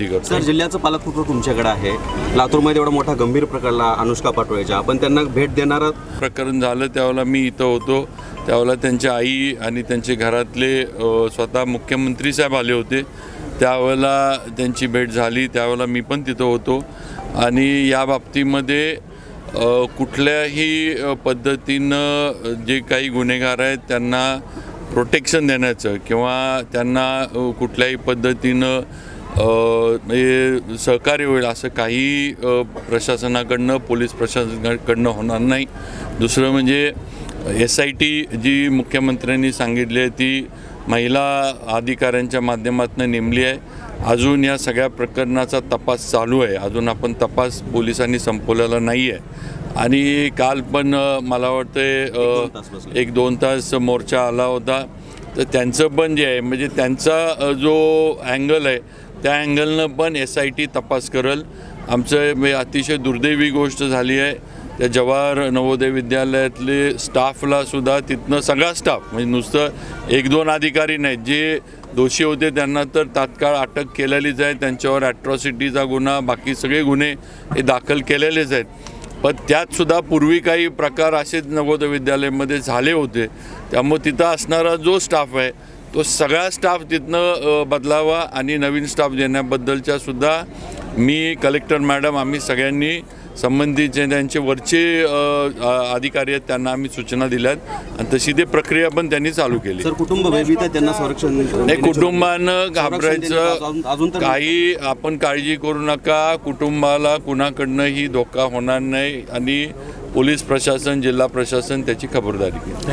Sir जिल्ह्याचं पालकपुत्र तुमच्याकडे आहे. लातूरमध्ये एवढा मोठा गंभीर प्रकारला अनुष्का पाटोळेच्या आपण त्यांना भेट देणारा प्रकरण झालं त्यावेळेला मी इथं होतो. त्यावेळेला त्यांच्या आई आणि त्यांचे घरातले स्वतः मुख्यमंत्री साहेब आले होते. त्यावेळेला त्यांची भेट झाली. त्यावेळेला मी पण तिथं होतो. आणि या बाबतीमध्ये कुठल्याही पद्धतीनं जे काही गुन्हेगार आहेत त्यांना प्रोटेक्शन देण्याचं किंवा त्यांना कुठल्याही पद्धतीनं सहकार्य होईल असं काही प्रशासनाकडनं पोलीस प्रशासनाकडनं होणार नाही. दुसरं म्हणजे एस आय टी जी मुख्यमंत्र्यांनी सांगितली आहे ती महिला अधिकाऱ्यांच्या माध्यमातून नेमली आहे. अजून या सगळ्या प्रकरणाचा तपास चालू आहे. अजून आपण तपास पोलिसांनी संपवलेला नाही आहे. आणि काल पण मला वाटतं. एक दोन तास मोर्चा आला होता. तर त्यांचं पण जे आहे म्हणजे त्यांचा जो अँगल आहे त्या अँगलनं पण एस आय टी तपास करल. आमचं म्हणजे अतिशय दुर्दैवी गोष्ट झाली आहे. त्या जवाहर नवोदय विद्यालयातले स्टाफला सुद्धा तिथनं सगळा स्टाफ म्हणजे नुसतं एक दोन अधिकारी नाहीत जे दोषी होते त्यांना तर तात्काळ अटक केलेलीच आहे. त्यांच्यावर ॲट्रॉसिटीचा गुन्हा बाकी सगळे गुन्हे हे दाखल केलेलेच आहेत. पण त्यातसुद्धा पूर्वी काही प्रकार असेच नवोदय विद्यालयामध्ये झाले होते. त्यामुळे तिथं असणारा जो स्टाफ आहे तो सगळा स्टाफ तिथनं बदलावा आणि नवीन स्टाफ देण्याबद्दलच्या सुद्धा मी कलेक्टर मॅडम आम्ही सगळ्यांनी संबंधित जे त्यांचे वरचे अधिकारी आहेत त्यांना आम्ही सूचना दिल्यात. आणि तशी ते प्रक्रिया पण त्यांनी चालू केली. सर कुटुंब त्यांना संरक्षण नाही कुटुंबानं घाबरायचं. काही आपण काळजी करू नका. कुटुंबाला कुणाकडनंही धोका होणार नाही. आणि पोलीस प्रशासन जिल्हा प्रशासन त्याची खबरदारी घेईल.